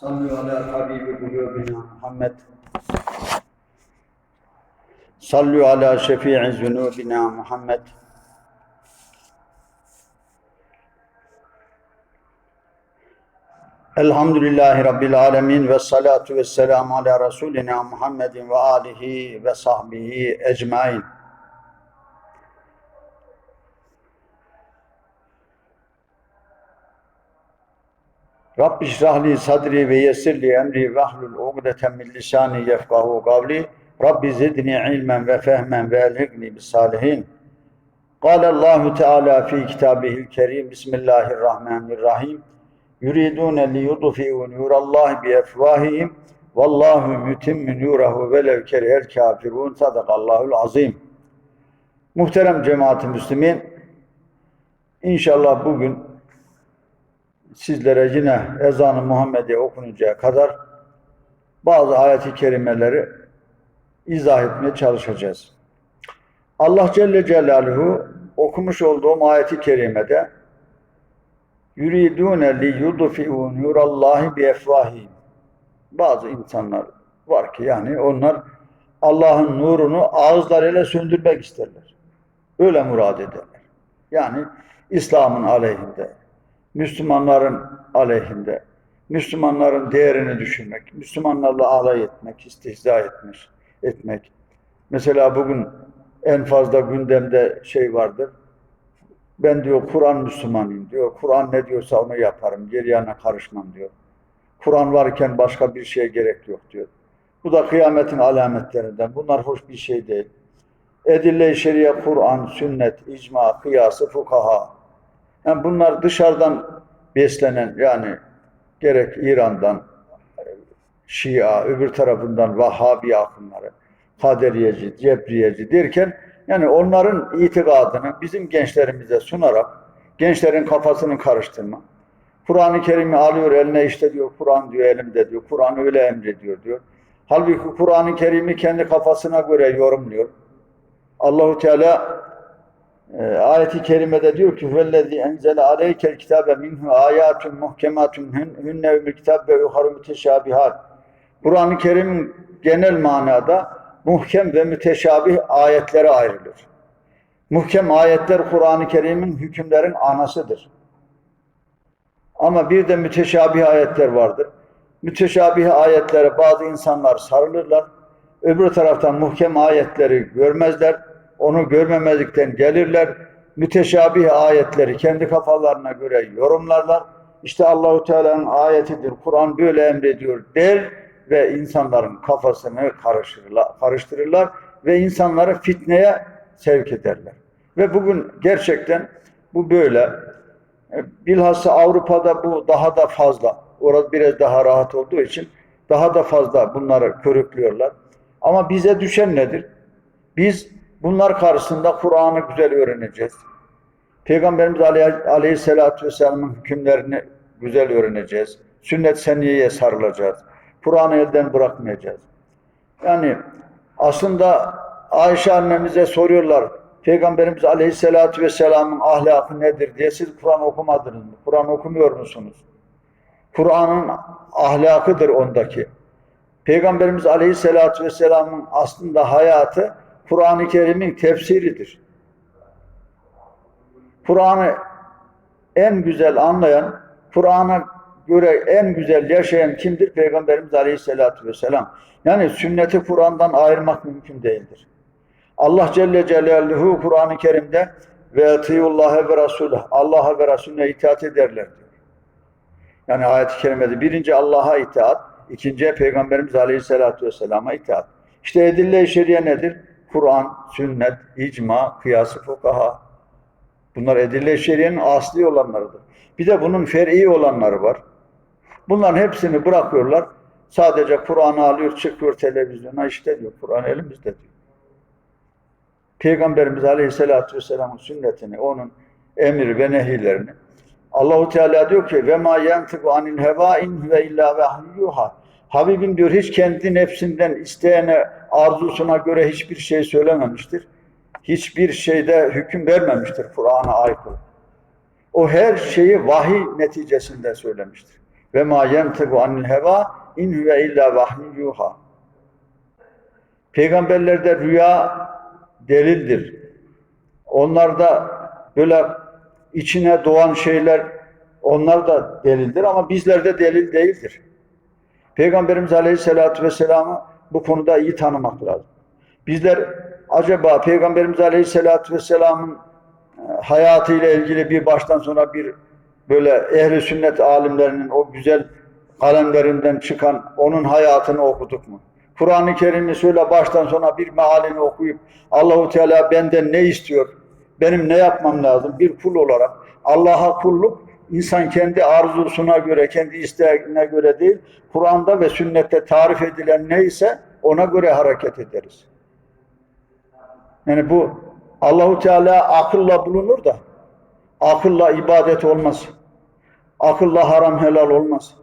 Sallu ala habibi kulubina Muhammed. Sallu ala şefi'i zunubina Muhammed. Elhamdülillahi Rabbil alemin ve salatu ve selamu ala Resulina Muhammedin ve alihi ve sahbihi ecmain. Rabbi şrahli sadri ve yessirli emri ve ahlul ugdeten min lisani yefkahu kavli. Rabbi zidni ilmen ve fehmen ve elhikni bis salihin. قال الله تعالى في كتابه الكريم بسم الله الرحمن الرحيم يريدون ليطفئوا نور الله بأفواههم والله يتم نوره ولو كره الكافرون sadakallahul azim. Muhterem cemaat-i müslimin, inşallah bugün sizlere yine ezan-ı Muhammed'e okununcaya kadar bazı ayet-i kerimeleri izah etmeye çalışacağız. Allah Celle Celaluhu okumuş olduğum ayeti kerimede yuridune li yudfi'u nurallahi bi efvahihim. Bazı insanlar var ki yani onlar Allah'ın nurunu ağızlarıyla söndürmek isterler. Öyle murad ederler. Yani İslam'ın aleyhinde, Müslümanların aleyhinde, Müslümanların değerini düşürmek, Müslümanlarla alay etmek, istihza etmek, etmek. Mesela bugün en fazla gündemde şey vardır. Ben diyor Kur'an Müslümanıyım diyor. Kur'an ne diyorsa onu yaparım. Geri yana karışmam diyor. Kur'an varken başka bir şeye gerek yok diyor. Bu da kıyametin alametlerinden. Bunlar hoş bir şey değil. Edille-i şeriye, Kur'an, sünnet, icma, kıyası, fukaha. Yani bunlar dışarıdan beslenen yani gerek İran'dan, Şia, öbür tarafından Vahhabi akımları, Kaderiyeci, Cebriyeci derken yani onların itikadını bizim gençlerimize sunarak gençlerin kafasını karıştırma. Kur'an-ı Kerim'i alıyor eline işte diyor Kur'an diyor elimde diyor. Kur'an öyle emrediyor diyor. Halbuki Kur'an-ı Kerim'i kendi kafasına göre yorumluyor. Allahu Teala ayeti kerimede diyor ki "Huvellezî enzele aleykel kitabe minhu âyâtun muhkematun hunne ümül kitab ve yuharu müteşâbihat." Kur'an-ı Kerim'in genel manada muhkem ve müteşabih ayetlere ayrılır. Muhkem ayetler Kur'an-ı Kerim'in hükümlerin anasıdır. Ama bir de müteşabih ayetler vardır. Müteşabih ayetlere bazı insanlar sarılırlar. Öbür taraftan muhkem ayetleri görmezler. Onu görmemezlikten gelirler. Müteşabih ayetleri kendi kafalarına göre yorumlarlar. İşte Allahu Teala'nın ayetidir. Kur'an böyle emrediyor der ve insanların kafasını karıştırırlar, karıştırırlar ve insanları fitneye sevk ederler. Ve bugün gerçekten bu böyle. E, Bilhassa Avrupa'da bu daha da fazla. Orada biraz daha rahat olduğu için daha da fazla bunları körüklüyorlar. Ama bize düşen nedir? Biz bunlar karşısında Kur'an'ı güzel öğreneceğiz. Peygamberimiz Aleyhisselatü Vesselam'ın hükümlerini güzel öğreneceğiz. Sünnet seniyeye sarılacağız. Kur'an'ı elden bırakmayacağız. Yani aslında Ayşe annemize soruyorlar. Peygamberimiz Aleyhisselatü Vesselam'ın ahlakı nedir diye siz Kur'an okumadınız mı? Kur'an okumuyor musunuz? Kur'an'ın ahlakıdır ondaki. Peygamberimiz Aleyhisselatü Vesselam'ın aslında hayatı Kur'an-ı Kerim'in tefsiridir. Kur'an'ı en güzel anlayan, Kur'an'a göre en güzel yaşayan kimdir? Peygamberimiz Aleyhisselatü Vesselam. Yani sünneti Kur'an'dan ayırmak mümkün değildir. Allah Celle Celaluhu Kur'an-ı Kerim'de ve etiyullaha ve Resulah Allah'a ve Resulüne itaat ederler diyor. Yani ayet-i kerimede birinci Allah'a itaat, ikinci Peygamberimiz Aleyhisselatü Vesselam'a itaat. İşte edille-i şeriye nedir? Kur'an, sünnet, icma, kıyası fukaha. Bunlar edille-i şeriyenin asli olanlarıdır. Bir de bunun fer'i olanları var. Bunların hepsini bırakıyorlar. Sadece Kur'an'ı alıyor, çıkıyor televizyona işte diyor. Kur'an elimizde diyor. Peygamberimiz Aleyhisselatü Vesselam'ın sünnetini, onun emir ve nehilerini. Allahu Teala diyor ki ve ma yantiku anil heva in ve illa vahyuha. Habibim diyor hiç kendi nefsinden isteyene, arzusuna göre hiçbir şey söylememiştir. Hiçbir şeyde hüküm vermemiştir Kur'an'a aykırı. O her şeyi vahiy neticesinde söylemiştir. Ve ma yenteku anil heva in huve illa vahyun yuha. Peygamberlerde rüya delildir. Onlarda böyle içine doğan şeyler onlar da delildir ama bizlerde delil değildir. Peygamberimiz Aleyhisselatü Vesselam'ı bu konuda iyi tanımak lazım. Bizler acaba Peygamberimiz Aleyhisselatü Vesselam'ın e, hayatıyla ilgili bir baştan sona bir böyle ehli sünnet alimlerinin o güzel kalemlerinden çıkan onun hayatını okuduk mu? Kur'an-ı Kerim'i şöyle baştan sona bir mealini okuyup Allahu Teala benden ne istiyor? Benim ne yapmam lazım? Bir kul olarak Allah'a kulluk insan kendi arzusuna göre, kendi isteğine göre değil, Kur'an'da ve sünnette tarif edilen neyse ona göre hareket ederiz. Yani bu Allahu Teala akılla bulunur da akılla ibadet olmaz. Akılla haram helal olmaz.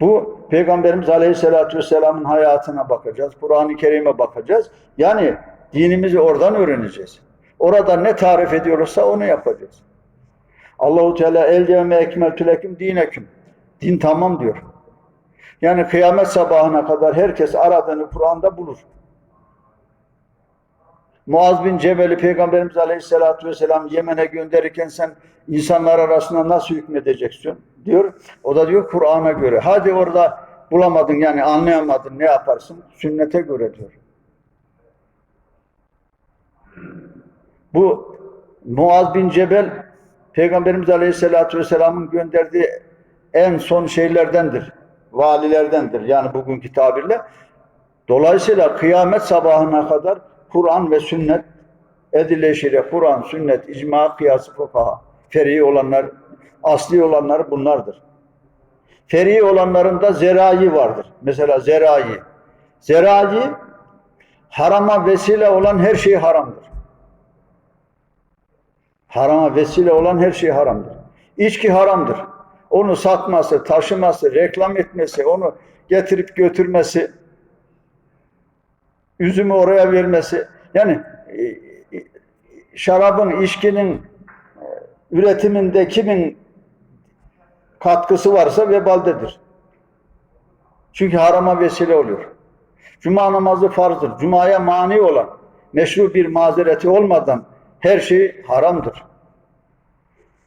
Bu Peygamberimiz Aleyhisselatü Vesselam'ın hayatına bakacağız. Kur'an-ı Kerim'e bakacağız. Yani dinimizi oradan öğreneceğiz. Orada ne tarif ediyorsa onu yapacağız. Allahu Teala el yevme ekmeltü leküm dineküm. Din tamam diyor. Yani kıyamet sabahına kadar herkes aradığını Kur'an'da bulur. Muaz bin Cebel'i Peygamberimiz Aleyhisselatü Vesselam Yemen'e gönderirken sen insanlar arasında nasıl hükmedeceksin diyor. O da diyor Kur'an'a göre. Hadi orada bulamadın yani anlayamadın ne yaparsın? Sünnete göre diyor. Bu Muaz bin Cebel Peygamberimiz Aleyhisselatü Vesselam'ın gönderdiği en son şeylerdendir. Valilerdendir. Yani bugünkü tabirle. Dolayısıyla kıyamet sabahına kadar Kur'an ve sünnet edilleşire Kur'an, sünnet, icma, kıyası, fukaha. Feri olanlar, asli olanlar bunlardır. Feri olanların da zerai vardır. Mesela zerai. Zerai harama vesile olan her şey haramdır. Harama vesile olan her şey haramdır. İçki haramdır. Onu satması, taşıması, reklam etmesi, onu getirip götürmesi, üzümü oraya vermesi. Yani e, e, şarabın, içkinin e, üretiminde kimin katkısı varsa vebaldedir. Çünkü harama vesile oluyor. Cuma namazı farzdır. Cuma'ya mani olan, meşru bir mazereti olmadan her şey haramdır.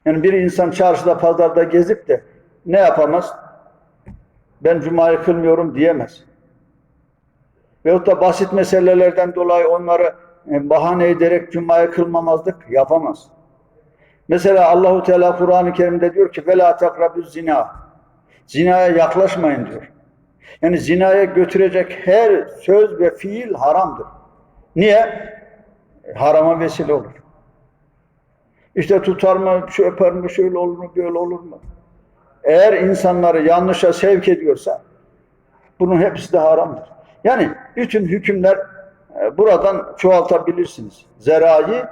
Yani bir insan çarşıda, pazarda gezip de ne yapamaz? Ben cumayı kılmıyorum diyemez. Veyahut da basit meselelerden dolayı onları e, bahane ederek cumayı kılmamazlık yapamaz. Mesela Allahu Teala Kur'an-ı Kerim'de diyor ki vela takrabuz zina. Zinaya yaklaşmayın diyor. Yani zinaya götürecek her söz ve fiil haramdır. Niye? Harama vesile olur. İşte tutar mı, şu öper mi, şöyle olur mu, böyle olur mu? Eğer insanları yanlışa sevk ediyorsa bunun hepsi de haramdır. Yani bütün hükümler e, buradan çoğaltabilirsiniz. Zerai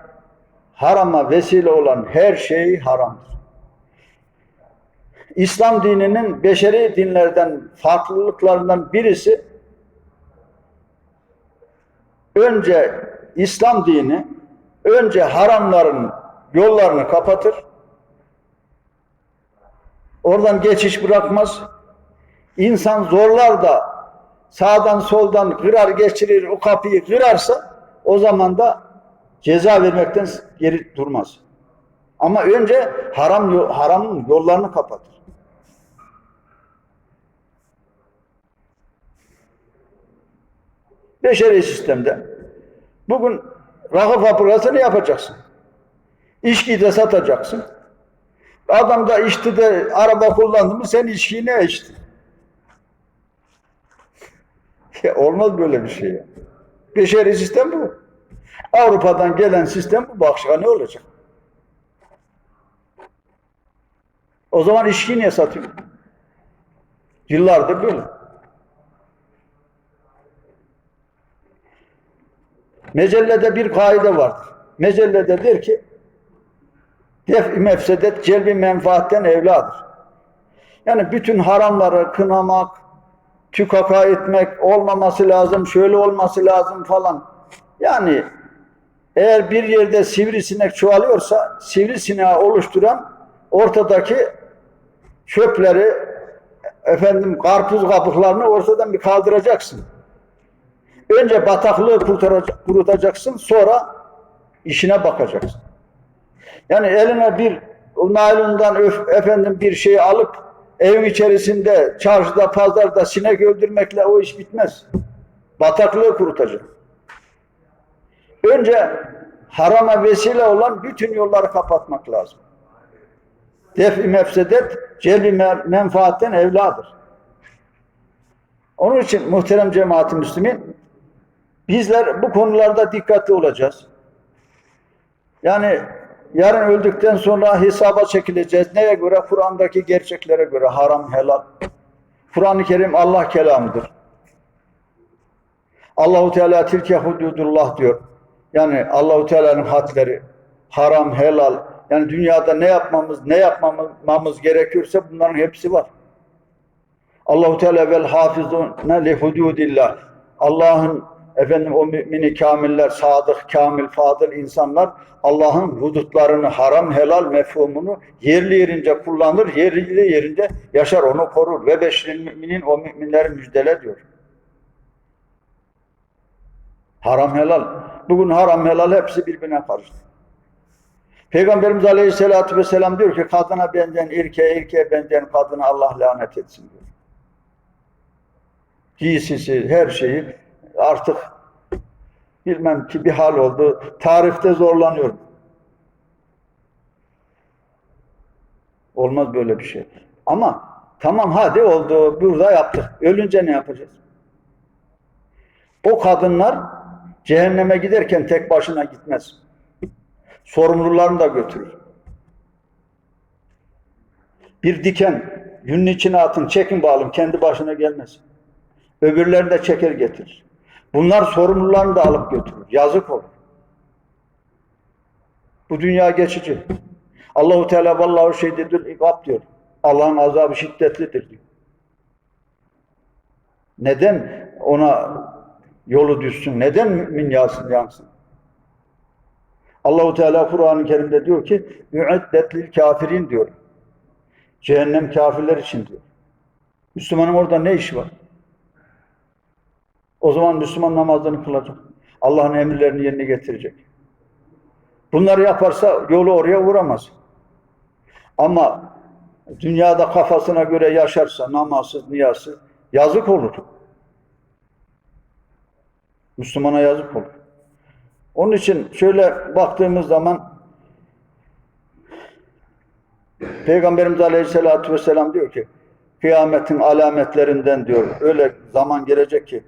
harama vesile olan her şey haramdır. İslam dininin beşeri dinlerden farklılıklarından birisi önce İslam dini önce haramların yollarını kapatır. Oradan geçiş bırakmaz. İnsan zorlar da sağdan soldan kırar geçirir o kapıyı kırarsa o zaman da ceza vermekten geri durmaz. Ama önce haram haramın yollarını kapatır. Beşeri sistemde bugün rakı fabrikasını yapacaksın. İçkiyi de satacaksın. Adam da içti de araba kullandı mı sen içkiyi ne içtin? Ya olmaz böyle bir şey. Beşeri sistem bu. Avrupa'dan gelen sistem bu. Başka ne olacak? O zaman içki niye satıyor? Yıllardır böyle. Mecellede bir kaide vardır. Mecellede der ki def mefsedet celbi menfaatten evladır. Yani bütün haramları kınamak, tükaka etmek olmaması lazım, şöyle olması lazım falan. Yani eğer bir yerde sivrisinek çoğalıyorsa sivrisineği oluşturan ortadaki çöpleri efendim karpuz kabuklarını ortadan bir kaldıracaksın. Önce bataklığı kurutacaksın sonra işine bakacaksın. Yani eline bir naylondan öf, efendim bir şey alıp evin içerisinde, çarşıda, pazarda sinek öldürmekle o iş bitmez. Bataklığı kurutacak. Önce harama vesile olan bütün yolları kapatmak lazım. Def-i mefsedet, celbi menfaatten evladır. Onun için muhterem cemaat-i müslümin, bizler bu konularda dikkatli olacağız. Yani yarın öldükten sonra hesaba çekileceğiz. Neye göre? Kur'an'daki gerçeklere göre haram, helal. Kur'an-ı Kerim Allah kelamıdır. Allahu Teala tilke hududullah diyor. Yani Allahu Teala'nın hadleri haram, helal. Yani dünyada ne yapmamız, ne yapmamamız gerekiyorsa bunların hepsi var. Allahu Teala vel hafizune li hududillah. Allah'ın efendim o mümini kamiller, sadık, kamil, fadıl insanlar Allah'ın hudutlarını, haram, helal mefhumunu yerli yerince kullanır, yerli yerince yaşar, onu korur. Ve beşril müminin o müminleri müjdele diyor. Haram, helal. Bugün haram, helal hepsi birbirine karıştı. Peygamberimiz Aleyhisselatü Vesselam diyor ki kadına benzeyen erkeğe, erkeğe benzeyen kadına Allah lanet etsin diyor. Giysisi, her şeyi artık bilmem ki bir hal oldu. Tarifte zorlanıyorum. Olmaz böyle bir şey. Ama tamam hadi oldu. Burada yaptık. Ölünce ne yapacağız? O kadınlar cehenneme giderken tek başına gitmez. Sorumlularını da götürür. Bir diken günün içine atın, çekin bağlım, kendi başına gelmez. Öbürlerini de çeker getirir. Bunlar sorumlularını da alıp götürür. Yazık olur. Bu dünya geçici. Allahu Teala vallahu şeydidir ikab diyor. Allah'ın azabı şiddetlidir diyor. Neden ona yolu düşsün? Neden mümin yansın yansın? Allahu Teala Kur'an-ı Kerim'de diyor ki "Mü'eddet lil kafirin" diyor. Cehennem kafirler için diyor. Müslümanın orada ne işi var? O zaman Müslüman namazlarını kılacak. Allah'ın emirlerini yerine getirecek. Bunları yaparsa yolu oraya vuramaz. Ama dünyada kafasına göre yaşarsa namazsız, niyazsız yazık olur. Müslümana yazık olur. Onun için şöyle baktığımız zaman Peygamberimiz Aleyhisselatü Vesselam diyor ki kıyametin alametlerinden diyor öyle zaman gelecek ki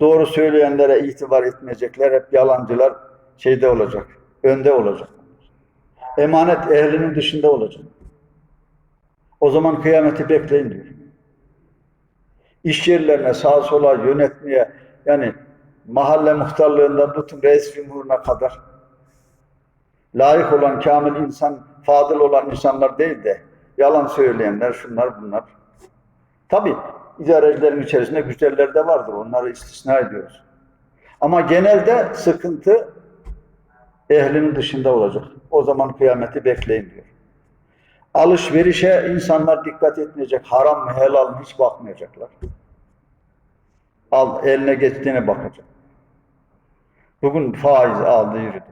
doğru söyleyenlere itibar etmeyecekler. Hep yalancılar şeyde olacak önde olacak. Emanet ehlinin dışında olacak. O zaman kıyameti bekleyin diyor. İş yerlerine sağa sola yönetmeye yani mahalle muhtarlığından tutun reis cumhuruna kadar. Layık olan kamil insan, fadıl olan insanlar değil de yalan söyleyenler, şunlar bunlar. Tabi idarecilerin içerisinde güzeller de vardır. Onları istisna ediyoruz. Ama genelde sıkıntı ehlinin dışında olacak. O zaman kıyameti bekleyin diyor. Alışverişe insanlar dikkat etmeyecek. Haram mı helal mı hiç bakmayacaklar. Al, eline geçtiğine bakacak. Bugün faiz aldı yürüdü.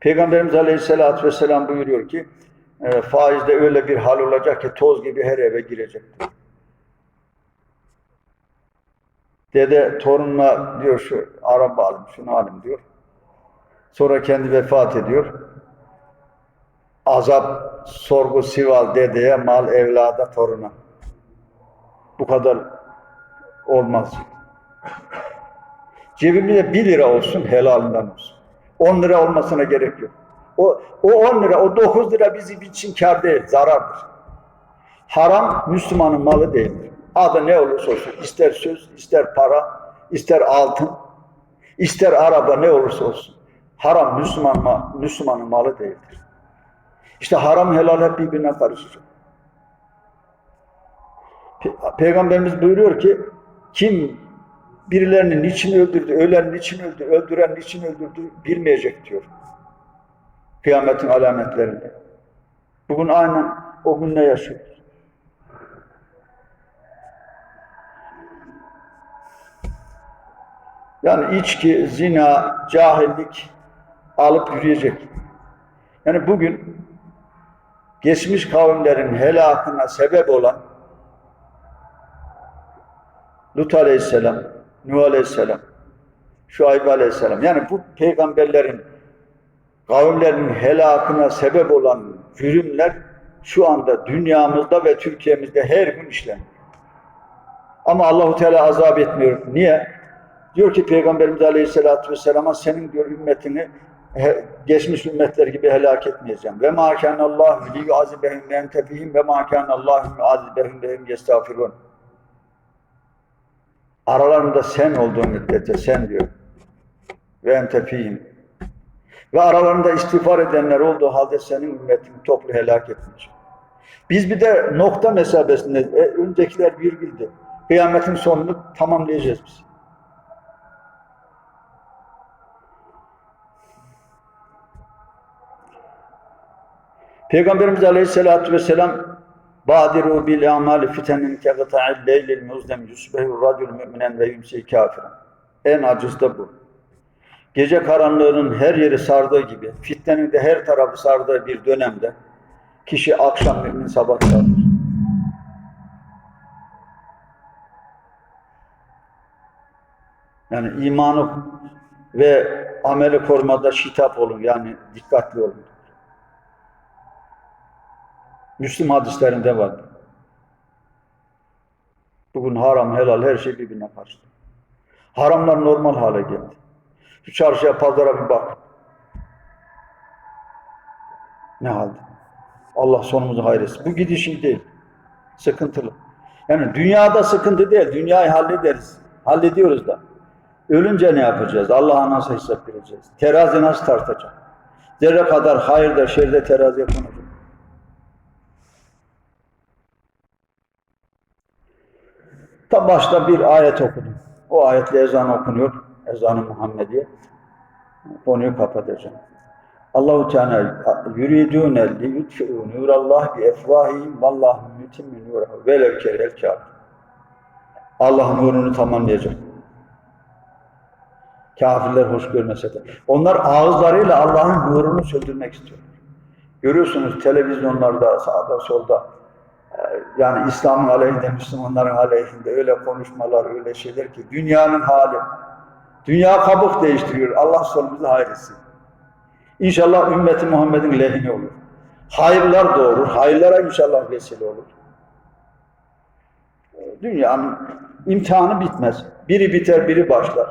Peygamberimiz Aleyhisselatü Vesselam buyuruyor ki e, faizde öyle bir hal olacak ki toz gibi her eve girecektir. Dede torununa diyor şu araba alayım, şunu alayım diyor. Sonra kendi vefat ediyor. Azap, sorgu, sival dedeye, mal, evlada, toruna. Bu kadar olmaz. Cebimde 1 lira olsun, helalinden olsun. 10 lira olmasına gerek yok. O, o 10 lira, o 9 lira bizim için kar değil, zarardır. Haram Müslümanın malı değildir. Adı ne olursa olsun, ister söz, ister para, ister altın, ister araba ne olursa olsun. Haram Müslüman, Müslümanın malı değildir. İşte haram helal hep birbirine karışacak. Pe Peygamberimiz buyuruyor ki kim birilerini niçin öldürdü, ölen niçin öldü, öldüren niçin öldürdü bilmeyecek diyor. Kıyametin alametlerinde. Bugün aynen o günle yaşıyoruz. Yani içki, zina, cahillik alıp yürüyecek. Yani bugün geçmiş kavimlerin helakına sebep olan Lut aleyhisselam, Nuh aleyhisselam, Şuayb aleyhisselam. Yani bu peygamberlerin kavimlerin helakına sebep olan cürümler şu anda dünyamızda ve Türkiye'mizde her gün işleniyor. Ama Allahu Teala azap etmiyor. Niye? Diyor ki Peygamberimiz Aleyhisselatü Vesselam'a senin diyor ümmetini geçmiş ümmetler gibi helak etmeyeceğim. Ve ma kana Allah li yuazibehum ve ente fihim ve ma kana Allah yuazibehum ve hum yestağfirun. Aralarında sen olduğun müddetçe sen diyor. Ve ente fihim. Ve aralarında istiğfar edenler olduğu halde senin ümmetini toplu helak etmeyecek. Biz bir de nokta mesabesinde e, öncekiler virgüldü. Kıyametin sonunu tamamlayacağız biz. Peygamberimiz Aleyhisselatü Vesselam Badiru bil amali fitenin kegata'il leylil muzdem yusbehu radül müminen ve yumsi kafiren. En acısı da bu. Gece karanlığının her yeri sardığı gibi, fitnenin de her tarafı sardığı bir dönemde kişi akşam mümin sabah kafir. Yani imanı ve ameli korumada şitap olun yani dikkatli olun. Müslüm hadislerinde var. Bugün haram, helal her şey birbirine karıştı. Haramlar normal hale geldi. Şu çarşıya, pazara bir bak. Ne halde? Allah sonumuzu hayretsin. Bu gidiş iyi değil. Sıkıntılı. Yani dünyada sıkıntı değil. Dünyayı hallederiz. Hallediyoruz da. Ölünce ne yapacağız? Allah'a nasıl hesap vereceğiz? Terazi nasıl tartacak? Zerre kadar hayırda, şerde teraziye konacak. Ta başta bir ayet okudum. O ayetle ezan okunuyor. Ezan-ı Muhammediye. Konuyu kapatacağım. Allahu Teala yuridune li yutfi'u nurallah bi efvahihim vallahu mutimmu nurahu velev kerel kafir. Allah nurunu tamamlayacak. Kafirler hoş görmese de. Onlar ağızlarıyla Allah'ın nurunu söndürmek istiyor. Görüyorsunuz televizyonlarda, sağda solda yani İslam'ın aleyhinde, Müslümanların aleyhinde öyle konuşmalar, öyle şeyler ki dünyanın hali. Dünya kabuk değiştiriyor. Allah sonumuzu hayretsin. İnşallah ümmeti Muhammed'in lehine olur. Hayırlar doğurur. Hayırlara inşallah vesile olur. Dünyanın imtihanı bitmez. Biri biter, biri başlar.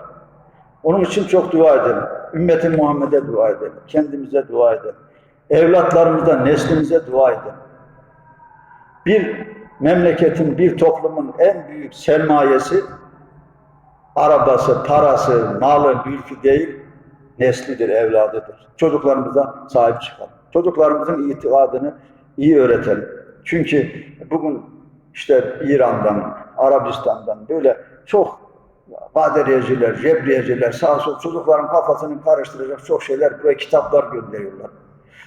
Onun için çok dua edelim. Ümmeti Muhammed'e dua edelim. Kendimize dua edelim. Evlatlarımıza, neslimize dua edelim. Bir memleketin, bir toplumun en büyük sermayesi arabası, parası, malı, mülkü değil, neslidir, evladıdır. Çocuklarımıza sahip çıkalım. Çocuklarımızın itikadını iyi öğretelim. Çünkü bugün işte İran'dan, Arabistan'dan böyle çok baderiyeciler, cebriyeciler, sağ sol çocukların kafasını karıştıracak çok şeyler buraya kitaplar gönderiyorlar.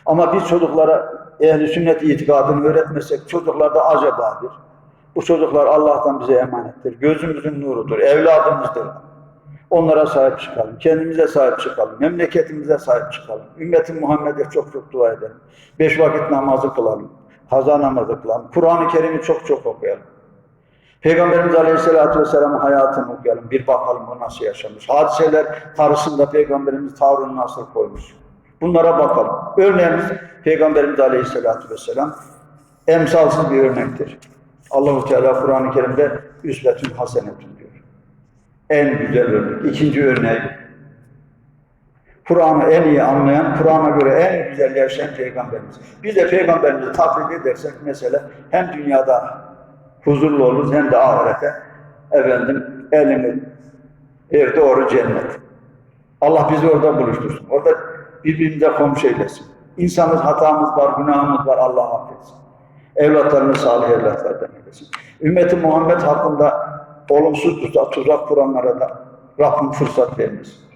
Ama biz çocuklara ehli sünnet itikadını öğretmesek çocuklar da acabadır. Bu çocuklar Allah'tan bize emanettir. Gözümüzün nurudur, evladımızdır. Onlara sahip çıkalım, kendimize sahip çıkalım, memleketimize sahip çıkalım. Ümmetin Muhammed'e çok çok dua edelim. Beş vakit namazı kılalım, haza namazı kılalım. Kur'an-ı Kerim'i çok çok okuyalım. Peygamberimiz Aleyhisselatü Vesselam'ın hayatını okuyalım. Bir bakalım o nasıl yaşamış. Hadiseler karşısında Peygamberimiz tavrını nasıl koymuş. Bunlara bakalım. Örneğimiz Peygamberimiz Aleyhisselatü Vesselam emsalsız bir örnektir. Allahu Teala Kur'an-ı Kerim'de üsvetün hasenetün diyor. En güzel örnek. İkinci örneği Kur'an'ı en iyi anlayan, Kur'an'a göre en güzel yaşayan Peygamberimiz. Biz de Peygamberimizi taklit edersek mesela hem dünyada huzurlu oluruz hem de ahirete efendim elini bir doğru cennet. Allah bizi orada buluştursun. Orada birbirimize komşu eylesin. İnsanız hatamız var, günahımız var. Allah affetsin. Evlatlarını salih evlatlardan eylesin. Ümmeti Muhammed hakkında olumsuz tuzak, tuzak kuranlara da Rabbim fırsat vermesin.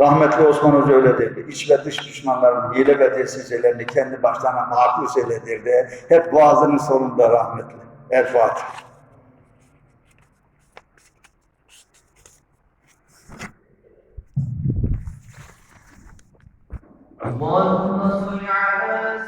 Rahmetli Osman Hoca öyle derdi. İç ve dış düşmanların hile ve desiselerini kendi başlarına makus eyle derdi. Hep boğazının sonunda rahmetli. El Fatiha. اللهم صل على